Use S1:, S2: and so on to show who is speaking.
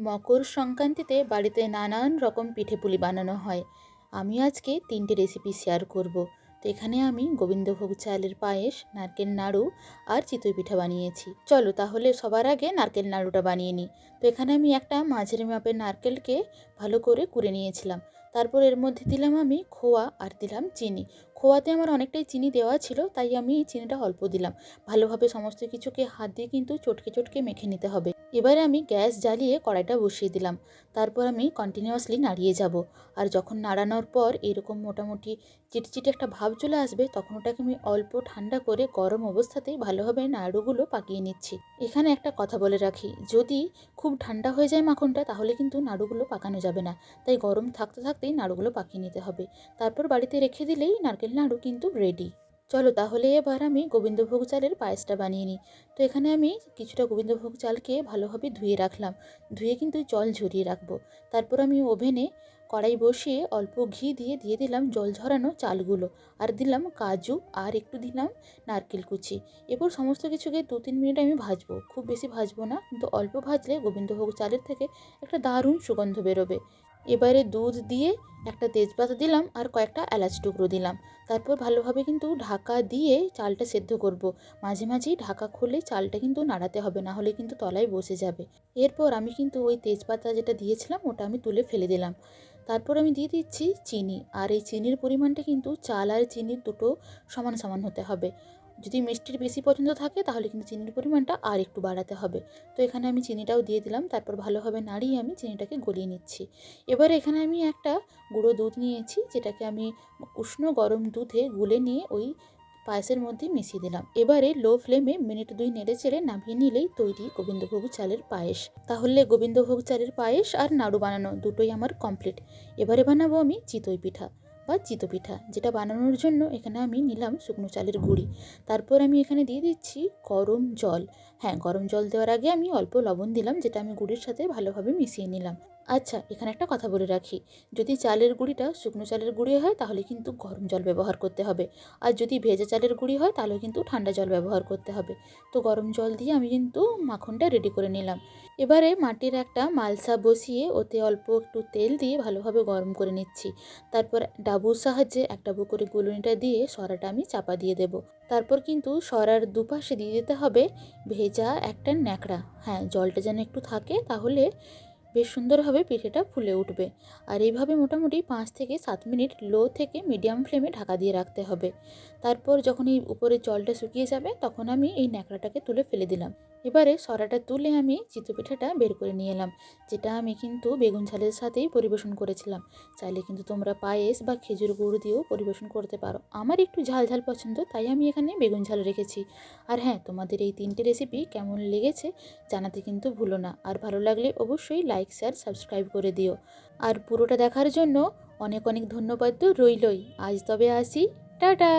S1: মকর সংক্রান্তিতে বাড়িতে নানান রকম পিঠে পুলি বানানো হয়। আমি আজকে তিনটে রেসিপি শেয়ার করব। তো এখানে আমি গোবিন্দভোগ চালের পায়েস, নারকেল নাড়ু আর চিতই পিঠা বানিয়েছি। চলো তাহলে সবার আগে নারকেল নাড়ুটা বানিয়ে নিই। তো এখানে আমি একটা মাঝারি মাপের নারকেলকে ভালো করে কুড়ে নিয়েছিলাম। তারপর এর মধ্যে দিলাম আমি খোয়া আর দিলাম চিনি। খোয়াতে আমার অনেকটাই চিনি দেওয়া ছিল, তাই আমি চিনিটা অল্প দিলাম। ভালোভাবে সমস্ত কিছুকে হাত দিয়ে কিন্তু চটকে চটকে মেখে নিতে হবে। এবারে আমি গ্যাস জ্বালিয়ে কড়াইটা বসিয়ে দিলাম। তারপর আমি কন্টিনিউয়াসলি নাড়িয়ে যাব। আর যখন নাড়ানোর পর এরকম মোটামুটি চিটচিটে একটা ভাব চলে আসবে, তখন ওটাকে আমি অল্প ঠান্ডা করে গরম অবস্থাতেই ভালোভাবে নাড়ুগুলো পাকিয়ে নিচ্ছি। এখানে একটা কথা বলে রাখি, যদি খুব ঠান্ডা হয়ে যায় মাখনটা, তাহলে কিন্তু নাড়ুগুলো পাকানো যাবে না। তাই গরম থাকতে থাকতেই নাড়ুগুলো পাকিয়ে নিতে হবে। তারপর বাড়িতে রেখে দিলেই নারকেল নাড়ু কিন্তু রেডি চলো তাহলে এবার আমি গোবিন্দভোগ চালের পায়েসটা বানিয়ে নিই। তো এখানে আমি কিছুটা গোবিন্দভোগ চালকে ভালোভাবে ধুয়ে রাখলাম। ধুয়ে কিন্তু জল ঝরিয়ে রাখব। তারপর আমি ওভেনে কড়াই বসিয়ে অল্প ঘি দিয়ে দিয়ে দিলাম জল ঝরানো চালগুলো। আর দিলাম কাজু আর একটু দিলাম নারকেল কুচি। এরপর সমস্ত কিছুকে দু তিন মিনিট আমি ভাজবো। খুব বেশি ভাজবো না, কিন্তু অল্প ভাজলে গোবিন্দভোগ চালের থেকে একটা দারুণ সুগন্ধ বেরোবে। এবারে দুধ দিয়ে একটা তেজপাতা দিলাম আর কয়েকটা এলাচ টুকরো দিলাম। তারপর ভালোভাবে কিন্তু ঢাকা দিয়ে চালটা সেদ্ধ করব। মাঝে মাঝেই ঢাকা খুলে চালটা কিন্তু নাড়াতে হবে, না হলে কিন্তু তলায় বসে যাবে। এরপর আমি কিন্তু ওই তেজপাতা যেটা দিয়েছিলাম ওটা আমি তুলে ফেলে দিলাম। তারপর আমি দিয়ে দিচ্ছি চিনি। আর এই চিনির পরিমাণটা কিন্তু চাল আর চিনির দুটো সমান সমান হতে হবে। যদি মিষ্টির বেশি পছন্দ থাকে, তাহলে কিন্তু চিনির পরিমাণটা আর একটু বাড়াতে হবে। তো এখানে আমি চিনিটাও দিয়ে দিলাম, তারপর ভালোভাবে নাড়িয়ে আমি চিনিটাকে গলিয়ে নিচ্ছি। এবার এখানে আমি একটা গুঁড়ো দুধ নিয়েছি, যেটাকে আমি উষ্ণ গরম দুধে গুলে নিয়ে ওই পায়েসের মধ্যে মিশিয়ে দিলাম। এবারে লো ফ্লেমে মিনিট দুই নেড়ে চেড়ে নামিয়ে নিলেই তৈরি গোবিন্দভোগ চালের পায়েস। তাহলে গোবিন্দভোগ চালের পায়েস আর নাড়ু বানানো দুটোই আমার কমপ্লিট এবারে বানাবো আমি চিতই পিঠা। বা চিতো পিঠা, যেটা বানানোর জন্য এখানে আমি নিলাম শুকনো চালের গুঁড়ি। তারপর আমি এখানে দিয়ে দিচ্ছি গরম জল। হ্যাঁ গরম জল দেওয়ার আগে আমি অল্প লবণ দিলাম, যেটা আমি গুঁড়ির সাথে ভালোভাবে মিশিয়ে নিলাম। আচ্ছা এখানে একটা কথা বলে রাখি। যদি চালের গুঁড়িটা শুকনো চালের গুঁড়ি হয়, তাহলে কিন্তু গরম জল ব্যবহার করতে হবে। আর যদি ভেজা চালের গুঁড়ি হয়, তাহলে কিন্তু ঠান্ডা জল ব্যবহার করতে হবে। তো গরম জল দিয়ে আমি কিন্তু মাখনটা রেডি করে নিলাম। এবারে মাটির একটা মালসা বসিয়ে ওতে অল্প একটু তেল দিয়ে ভালোভাবে গরম করে নিচ্ছি। তারপর ডাবুর সাহায্যে এক ডাবু করে গুলুনিটা দিয়ে সরাটা আমি চাপা দিয়ে দেব। তারপর কিন্তু সরার দুপাশে দিয়ে দিতে হবে ভেজা একটা ন্যাকড়া। হ্যাঁ জলটা যেন একটু থাকে, তাহলে বেশ সুন্দরভাবে পিঠেটা ফুলে উঠবে। আর এইভাবে মোটামুটি পাঁচ থেকে সাত মিনিট লো থেকে মিডিয়াম ফ্লেমে ঢাকা দিয়ে রাখতে হবে। তারপর যখন এই উপরে জলটা শুকিয়ে যাবে, তখন আমি এই ন্যাকড়াটাকে তুলে ফেলে দিলাম। এবারে সরাটা তুলে আমি চিতই পিঠাটা বের করে নিয়ে এলাম, যেটা আমি কিন্তু বেগুন ঝালের সাথেই পরিবেশন করেছিলাম। চাইলে কিন্তু তোমরা পায়েস বা খেজুর গুড় দিয়েও পরিবেশন করতে পারো। আমার একটু ঝাল ঝাল পছন্দ, তাই আমি এখানে বেগুন ঝাল রেখেছি। আর হ্যাঁ তোমাদের এই তিনটে রেসিপি কেমন লেগেছে জানাতে কিন্তু ভুলো না। আর ভালো লাগলে অবশ্যই লাইক শেয়ার সাবস্ক্রাইব করে দিও। আর পুরোটা দেখার জন্য অনেক অনেক ধন্যবাদ তো রইলই। আজ তবে আসি। টাটা!